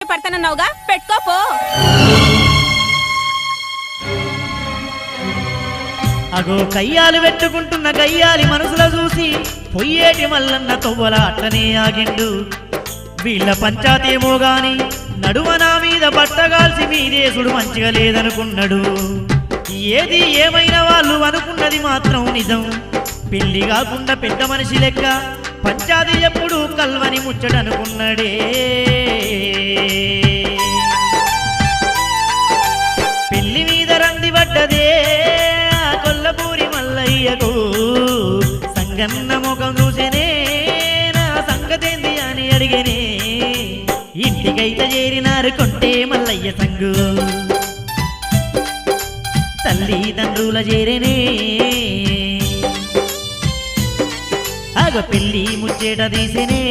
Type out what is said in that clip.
పడతానన్నావుగా? పెట్టుకోపో అగో కయ్యాలు పెట్టుకుంటున్న కయ్యాలి మనసులో చూసి పొయ్యేటి మల్లన్న కొవ్వల అట్లనే ఆగిండు. వీళ్ళ పంచాతేమో గాని నడుమ నా మీద బట్టగాల్సి మీదేశుడు మంచిగా లేదనుకున్నాడు. ఏది ఏమైనా వాళ్ళు అనుకున్నది మాత్రం నిజం. పెళ్ళి కాకుండా పెద్ద మనిషి లెక్క పంచాది ఎప్పుడు కల్వని ముచ్చటనుకున్నాడే. సంగతి పడ్డదే. ఆ కొల్లపూరి మల్లయ్యకు సంగన్న ముఖం చూసేనే. నా సంగతేంది అని అడిగనే. ఇంటికైతే చేరినారు కొంటే మల్లయ్య సంగు. తల్లిదండ్రుల చేరేనే. ఆగ పెళ్ళి ముచ్చేట తీసేనే.